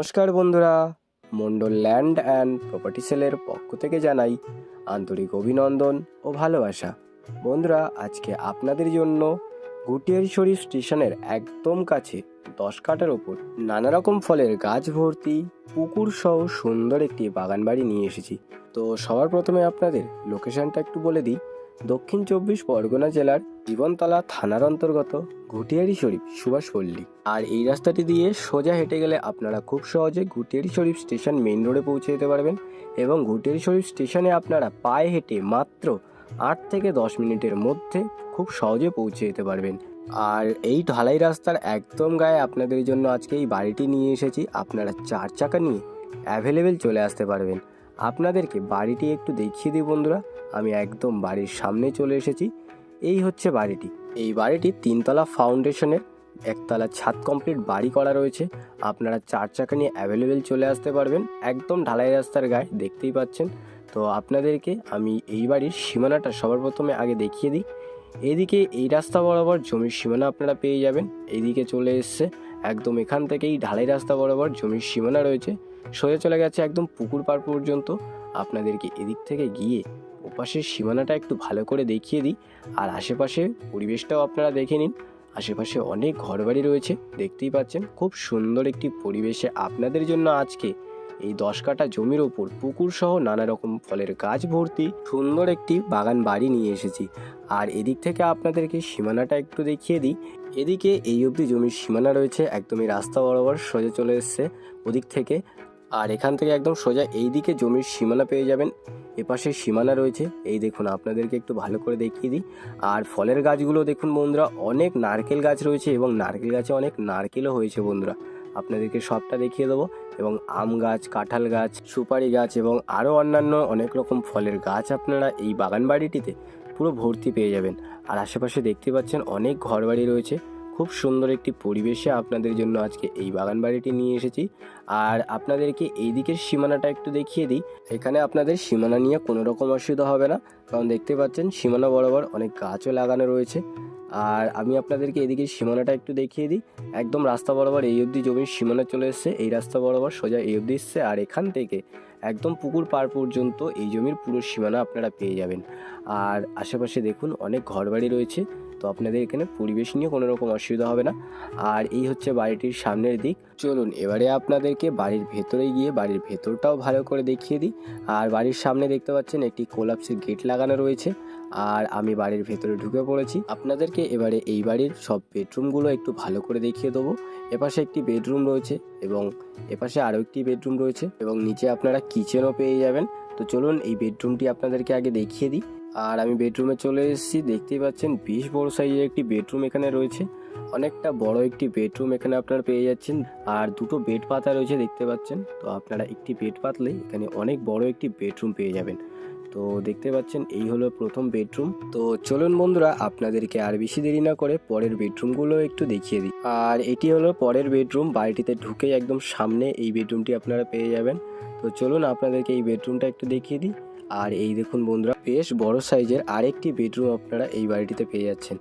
নমস্কার বন্ধুরা Mondal land and property সেলের পক্ষ থেকে জানাই আন্তরিক অভিনন্দন ও ভালোবাসা। বন্ধুরা, আজকে আপনাদের জন্য গুটিয়ারি স্টেশনের একদম কাছে দশ কাটার ওপর নানা রকম ফলের গাছ ভর্তি পুকুর সহ সুন্দর একটি বাগান বাড়ি নিয়ে এসেছি। তো সবার প্রথমে আপনাদের লোকেশনটা একটু বলে দিই। দক্ষিণ চব্বিশ পরগনা জেলার জীবনতলা থানার অন্তর্গত ঘুটিয়ারি শরীফ সুভাষ পল্লী। আর এই রাস্তাটি দিয়ে সোজা হেঁটে গেলে আপনারা খুব সহজে ঘুটিয়ারি শরীফ স্টেশন মেইন রোডে পৌঁছে যেতে পারবেন এবং ঘুটিয়ারি শরীফ স্টেশনে আপনারা পায়ে হেঁটে মাত্র আট থেকে দশ মিনিটের মধ্যে খুব সহজে পৌঁছে যেতে পারবেন। আর এই ঢালাই রাস্তার একদম গায়ে আপনাদের জন্য আজকে এই বাড়িটি নিয়ে এসেছি। আপনারা চার চাকা নিয়ে অ্যাভেলেবেল চলে আসতে পারবেন। আপনাদেরকে বাড়িটি একটু দেখিয়ে দিই বন্ধুরা। আমি একদম বাড়ির সামনে চলে এসেছি। এই হচ্ছে বাড়িটি। এই বাড়িটি তিনতলা ফাউন্ডেশনের একতলা ছাদ কমপ্লিট বাড়ি করা রয়েছে। আপনারা চার চাকা নিয়ে অ্যাভেলেবেল চলে আসতে পারবেন। একদম ঢালাই রাস্তার গায়ে দেখতেই পাচ্ছেন। তো আপনাদেরকে আমি এই বাড়ির সীমানাটা সবার প্রথমে আগে দেখিয়ে দিই। এদিকে এই রাস্তা বরাবর জমির সীমানা আপনারা পেয়ে যাবেন। এইদিকে চলে এসছে একদম এখান থেকেই ঢালাই রাস্তা বরাবর জমির সীমানা রয়েছে। সোজা চলে গেছে একদম পুকুর পাড় পর্যন্ত। আপনাদেরকে এদিক থেকে গিয়ে ওপাশের সীমানাটা একটু ভালো করে দেখিয়ে দিই। আর আশেপাশে পরিবেশটাও আপনারা দেখে নিন। আশেপাশে অনেক ঘরবাড়ি রয়েছে, দেখতেই পাচ্ছেন। খুব সুন্দর একটি পরিবেশে আপনাদের জন্য আজকে এই দশ কাঠা জমির ওপর পুকুর সহ নানা রকম ফলের গাছ ভর্তি সুন্দর একটি বাগান বাড়ি নিয়ে এসেছি। আর এদিক থেকে আপনাদেরকে সীমানাটা একটু দেখিয়ে দিই। এদিকে এই অবধি জমির সীমানা রয়েছে, একদমই রাস্তা বরাবর সোজা চলে এসছে ওদিক থেকে। আর এখান থেকে একদম সোজা এই দিকে জমির সীমানা পেয়ে যাবেন। এপাশে সীমানা রয়েছে। এই দেখুন, আপনাদেরকে একটু ভালো করে দেখিয়ে দিই। আর ফলের গাছগুলো দেখুন বন্ধুরা, অনেক নারকেল গাছ রয়েছে এবং নারকেল গাছে অনেক নারকেলও হয়েছে বন্ধুরা। আপনাদেরকে সবটা দেখিয়ে দেবো। এবং আম গাছ, কাঁঠাল গাছ, সুপারি গাছ এবং আরও অন্যান্য অনেক রকম ফলের গাছ আপনারা এই বাগান বাড়িটিতে পুরো ভর্তি পেয়ে যাবেন। আর আশেপাশে দেখতে পাচ্ছেন অনেক ঘরবাড়ি রয়েছে। খুব সুন্দর একটি পরিবেশে আপনাদের জন্য আজকে এই বাগান বাড়িটি নিয়ে এসেছি। আর আপনাদেরকে এই দিকের সীমানাটা একটু দেখিয়ে দিই। এখানে আপনাদের সীমানা নিয়ে কোনো রকম অসুবিধা হবে না। কারণ দেখতে পাচ্ছেন, সীমানা বরাবর অনেক গাছও লাগানো রয়েছে। আর আমি আপনাদেরকে এদিকে সীমানাটা একটু দেখিয়ে দিই। একদম রাস্তা বরাবর এই অবধি জমির সীমানা চলে এসছে। এই রাস্তা বরাবর সোজা এই অবধি এসছে। আর এখান থেকে একদম পুকুর পাড় পর্যন্ত এই জমির পুরো সীমানা আপনারা পেয়ে যাবেন। আর আশেপাশে দেখুন, অনেক ঘরবাড়ি রয়েছে। তো আপনাদের এখানে পরিবেশ নিয়ে কোনো রকম অসুবিধা হবে না। আর এই হচ্ছে বাড়িটির সামনের দিক। চলুন, এবারে আপনাদেরকে বাড়ির ভেতরে গিয়ে বাড়ির ভেতরটাও ভালো করে দেখিয়ে দিই। আর বাড়ির সামনে দেখতে পাচ্ছেন একটি কোলাপসের গেট লাগানো রয়েছে। আর আমি বাড়ির ভেতরে ঢুকে পড়েছি। আপনাদেরকে এবারে এই বাড়ির সব বেডরুমগুলো একটু ভালো করে দেখিয়ে দেবো। এপাশে একটি বেডরুম রয়েছে এবং এপাশে আরও একটি বেডরুম রয়েছে এবং নিচে আপনারা কিচেনও পেয়ে যাবেন। তো চলুন, এই বেডরুমটি আপনাদেরকে আগে দেখিয়ে দিই। আর আমি বেডরুমে চলে এসেছি, দেখতেই পাচ্ছেন বিশ বড় সাইজের একটি বেডরুম এখানে রয়েছে। অনেকটা বড় একটি বেডরুম এখানে আপনারা পেয়ে যাচ্ছেন। আর দুটো বেড পাতা রয়েছে, দেখতে পাচ্ছেন। তো আপনারা একটি বেড পাতলে এখানে অনেক বড় একটি বেডরুম পেয়ে যাবেন। তো দেখতে পাচ্ছেন, এই হলো প্রথম বেডরুম। তো চলুন বন্ধুরা, আপনাদেরকে আর বেশি দেরি না করে পরের বেডরুমগুলো একটু দেখিয়ে দিই। আর এটি হলো পরের বেডরুম, বাড়িটিতে ঢুকে একদম সামনে এই বেডরুমটি আপনারা পেয়ে যাবেন। তো চলুন আপনাদেরকে এই বেডরুমটা একটু দেখিয়ে দিই। আর এই দেখুন বন্ধুরা, বেশ বড় সাইজের আরেকটি বেডরুম আপনারা এই বাড়িটিতে পেয়ে যাচ্ছেন।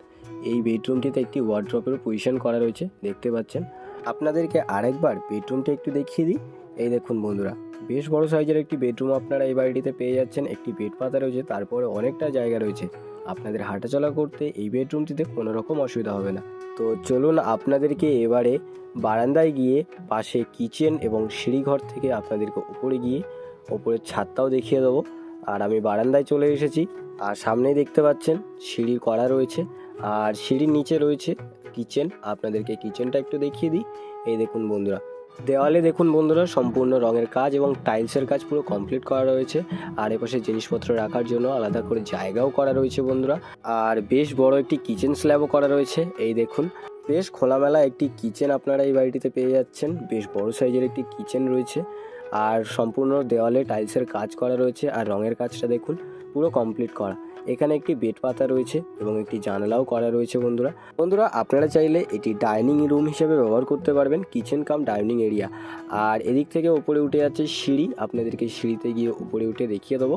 এই বেডরুমটিতে একটি ওয়ার্ড্রপের পজিশন করা রয়েছে, দেখতে পাচ্ছেন। আপনাদেরকে আরেকবার বেডরুমটা একটু দেখিয়ে দিই। এই দেখুন বন্ধুরা বেশ বড় সাইজের একটি বেডরুম আপনারা এই বাড়িটিতে পেয়ে যাচ্ছেন, একটি বেড পাতা রয়েছে তারপরে অনেকটা জায়গা রয়েছে। আপনাদের হাঁটাচলা করতে এই বেডরুমটিতে কোনো রকম অসুবিধা হবে না। তো চলুন আপনাদেরকে এবারে বারান্দায় গিয়ে পাশে কিচেন এবং সিঁড়িঘর থেকে আপনাদেরকে উপরে গিয়ে ওপরের ছাদটাও দেখিয়ে দেবো। আর আমি বারান্দায় চলে এসেছি, আর সামনেই দেখতে পাচ্ছেন সিঁড়ি করা রয়েছে, আর সিঁড়ির নিচে রয়েছে কিচেন। আপনাদেরকে কিচেনটা একটু দেখিয়ে দিই। এই দেখুন বন্ধুরা দেওয়ালে দেখুন বন্ধুরা, সম্পূর্ণ রঙের কাজ এবং টাইলসের কাজ পুরো কমপ্লিট করা রয়েছে। আর এপাশে জিনিসপত্র রাখার জন্য আলাদা করে জায়গাও করা রয়েছে বন্ধুরা। আর বেশ বড় একটি কিচেন স্ল্যাবও করা রয়েছে, এই দেখুন। বেশ খোলামেলা একটি কিচেন আপনারা এই বাড়িটিতে পেয়ে যাচ্ছেন। বেশ বড় সাইজের একটি কিচেন রয়েছে। আর সম্পূর্ণ দেওয়ালে টাইলসের কাজ করা রয়েছে। আর রঙের কাজটা দেখুন, পুরো কমপ্লিট করা। এখানে একটি বেড পাতা রয়েছে এবং একটি জানালাও করা রয়েছে, বন্ধুরা। বন্ধুরা, আপনারা চাইলে এটি ডাইনিং রুম হিসেবে ব্যবহার করতে পারবেন, কিচেন কাম ডাইনিং এরিয়া। আর এদিক থেকে উপরে উঠে যাচ্ছে সিঁড়ি, আপনাদেরকে সিঁড়িতে গিয়ে উপরে উঠে দেখিয়ে দেবো।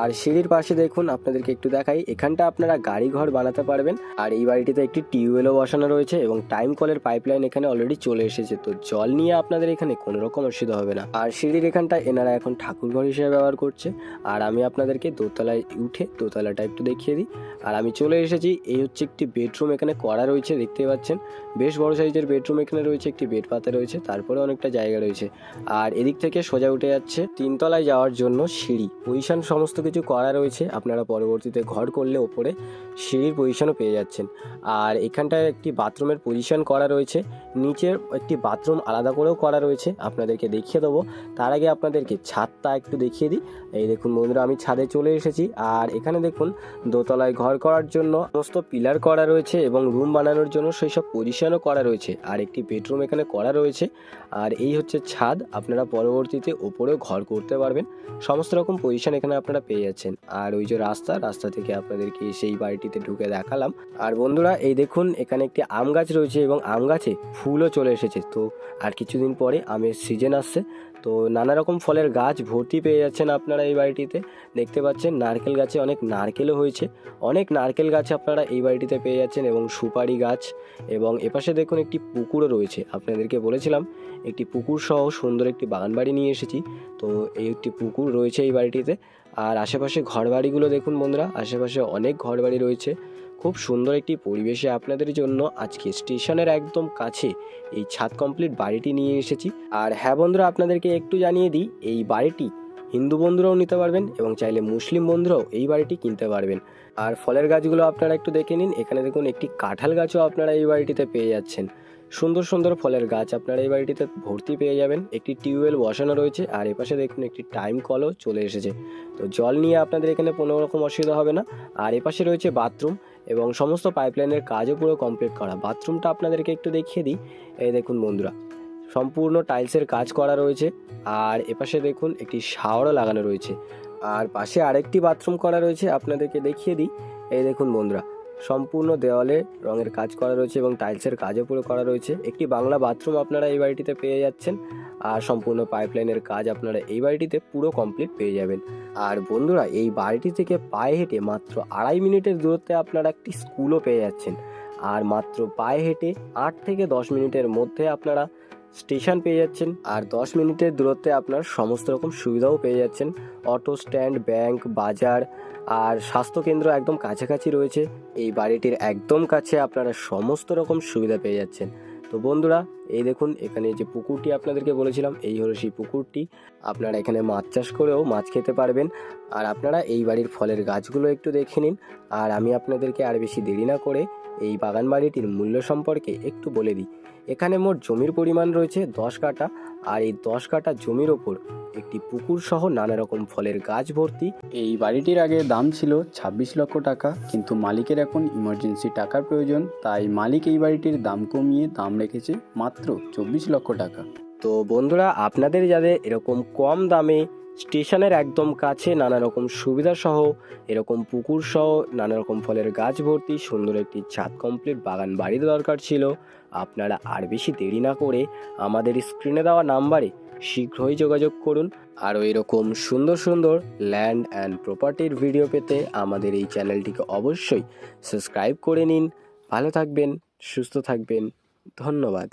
আর সিঁড়ির পাশে দেখুন, আপনাদেরকে একটু দেখাই, এখানটা আপনারা গাড়ি ঘর বানাতে পারবেন। আর এই বাড়িটিতে একটি টিউবওয়েলও বসানো রয়েছে এবং টাইম কলের পাইপলাইন এখানে অলরেডি চলে এসেছে, তো জল নিয়ে আপনাদের এখানে কোনো রকম অসুবিধা হবে না। আর সিঁড়ির এখানটা এনারা এখন ঠাকুর ঘর হিসেবে ব্যবহার করছে। আর আমি আপনাদেরকে দোতলায় উঠে দোতলাটা একটু দেখিয়ে দিই। আর আমি চলে এসেছি, এই হচ্ছে একটি বেডরুম, এখানে করা রয়েছে দেখতে পাচ্ছেন। বেশ বড় সাইজের বেডরুম এখানে রয়েছে, একটি বেড পাতা রয়েছে, তারপরে অনেকটা জায়গা রয়েছে। আর এদিক থেকে সোজা উঠে যাচ্ছে তিনতলায় যাওয়ার জন্য সিঁড়ি। পজিশন সমস্ত কিছু করা রয়েছে, আপনারা পরবর্তীতে ঘর করলে ওপরে সিঁড়ির পজিশনও পেয়ে যাচ্ছেন। আর এখানটায় একটি বাথরুমের পজিশন করা রয়েছে, নিচের একটি বাথরুম আলাদা করেও করা রয়েছে, আপনাদেরকে দেখিয়ে দেবো। তার আগে আপনাদেরকে ছাদটা একটু দেখিয়ে দিই। এই দেখুন বন্ধুরা, আমি ছাদে চলে এসেছি। আর এখানে দেখুন দোতলায় ঘর করার জন্য সমস্ত পিলার করা রয়েছে এবং রুম বানানোর জন্য সেই সব পজিশনও করা রয়েছে। আর একটি বেডরুম এখানে করা রয়েছে। আর এই হচ্ছে ছাদ। আপনারা পরবর্তীতে ওপরেও ঘর করতে পারবেন। সমস্ত রকম পজিশন এখানে আপনারা পেয়ে যাচ্ছেন। আর ওই যে রাস্তা রাস্তা থেকে আপনাদেরকে সেই বাড়িটিতে ঢুকে দেখালাম। আর বন্ধুরা, এই দেখুন, এখানে একটি আম গাছ রয়েছে এবং আম গাছে ফুলও চলে এসেছে। তো আর কিছুদিন পরে আমের সিজন আসছে। তো নানা রকম ফলের গাছ ভর্তি পেয়ে যাচ্ছেন আপনারা এই বাড়িটিতে। দেখতে পাচ্ছেন নারকেল গাছে অনেক নারকেলও হয়েছে। অনেক নারকেল গাছ আপনারা এই বাড়িটিতে পেয়ে যাচ্ছেন এবং সুপারি গাছ এবং এপাশে দেখুন একটি পুকুরও রয়েছে। আপনাদেরকে বলেছিলাম, একটি পুকুর সহ সুন্দর একটি বাগান বাড়ি নিয়ে এসেছি। তো এই একটি পুকুর রয়েছে এই বাড়িটিতে। আর আশেপাশে ঘরবাড়িগুলো দেখুন বন্ধুরা, আশেপাশে অনেক ঘরবাড়ি রয়েছে। খুব সুন্দর একটি পরিবেশে আপনাদের জন্য আজকে স্টেশনের একদম কাছে এই ছাদ কমপ্লিট বাড়িটি নিয়ে এসেছি। আর হ্যাঁ বন্ধুরা, আপনাদেরকে একটু জানিয়ে দিই, এই বাড়িটি হিন্দু বন্ধুরাও নিতে পারবেন এবং চাইলে মুসলিম বন্ধুরাও এই বাড়িটি কিনতে পারবেন। আর ফলের গাছগুলো আপনারা একটু দেখে নিন, এখানে দেখুন একটি কাঁঠাল গাছও আপনারা এই বাড়িটিতে পেয়ে যাচ্ছেন। সুন্দর সুন্দর ফলের গাছ আপনারা এই বাড়িটিতে ভর্তি পেয়ে যাবেন। একটি টিউবওয়েল বসানো রয়েছে, আর এপাশে দেখুন একটি টাইম কলও চলে এসেছে। তো জল নিয়ে আপনাদের এখানে কোনো রকম অসুবিধা হবে না। আর এপাশে রয়েছে বাথরুম এবং সমস্ত পাইপলাইনের কাজও পুরো কমপ্লিট করা। বাথরুমটা আপনাদেরকে একটু দেখিয়ে দিই। এই দেখুন বন্ধুরা, সম্পূর্ণ টাইলসের কাজ করা রয়েছে। আর এপাশে দেখুন একটি শাওয়ারও লাগানো রয়েছে। আর পাশে আরেকটি বাথরুম করা রয়েছে, আপনাদেরকে দেখিয়ে দিই। এই দেখুন বন্ধুরা সম্পূর্ণ দেওয়ালে রঙের কাজ করা রয়েছে এবং টাইলসের কাজও পুরো করা রয়েছে। একটি বাংলা বাথরুম আপনারা এই বাড়িটিতে পেয়ে যাচ্ছেন আর সম্পূর্ণ পাইপলাইনের কাজ আপনারা এই বাড়িটিতে পুরো কমপ্লিট পেয়ে যাবেন। আর বন্ধুরা, এই বাড়িটি থেকে পায়ে হেঁটে মাত্র আড়াই মিনিটের দূরত্বে আপনারা একটি স্কুলও পেয়ে যাচ্ছেন। আর মাত্র পায়ে হেঁটে আট থেকে দশ মিনিটের মধ্যে আপনারা স্টেশন পেয়ে যাচ্ছেন। আর দশ মিনিটের দূরত্বে আপনার সমস্ত রকম সুবিধাও পেয়ে যাচ্ছেন। অটো স্ট্যান্ড, ব্যাংক, বাজার আর স্বাস্থ্যকেন্দ্র একদম কাছাকাছি রয়েছে। এই বাড়িটির একদম কাছে আপনারা সমস্ত রকম সুবিধা পেয়ে যাচ্ছেন। তো বন্ধুরা, এই দেখুন, এখানে যে পুকুরটি আপনাদেরকে বলেছিলাম, এই হলো সেই পুকুরটি। আপনারা এখানে মাছ চাষ করেও মাছ খেতে পারবেন। আর আপনারা এই বাড়ির ফলের গাছগুলো একটু দেখে নিন। আর আমি আপনাদেরকে আর বেশি দেরি না করে এই বাগান বাড়িটির মূল্য সম্পর্কে একটু বলে দিই। এখানে মোট জমির পরিমাণ রয়েছে দশ কাঠা আর এই দশ কাঠা জমির ওপর একটি পুকুর সহ নানা রকম ফলের গাছ ভর্তি। এই বাড়িটির আগে দাম ছিল ছাব্বিশ লক্ষ টাকা কিন্তু মালিকের এখন ইমার্জেন্সি টাকার প্রয়োজন তাই মালিক এই বাড়িটির দাম কমিয়ে দাম রেখেছে মাত্র চব্বিশ লক্ষ টাকা। তো বন্ধুরা আপনাদের যাদের এরকম কম দামে স্টেশনের একদম কাছে নানা রকম সুবিধা সহ, এরকম পুকুর সহ নানা রকম ফলের গাছ ভর্তি, সুন্দর একটি ছাদ কমপ্লিট বাগান বাড়ির দরকার ছিল। আপনারা আর বেশি দেরি না করে আমাদের স্ক্রিনে দেওয়া নাম্বারে শীঘ্রই যোগাযোগ করুন। আরও এরকম সুন্দর সুন্দর ল্যান্ড অ্যান্ড প্রপার্টির ভিডিও পেতে আমাদের এই চ্যানেলটিকে অবশ্যই সাবস্ক্রাইব করে নিন। ভালো থাকবেন, সুস্থ থাকবেন। ধন্যবাদ।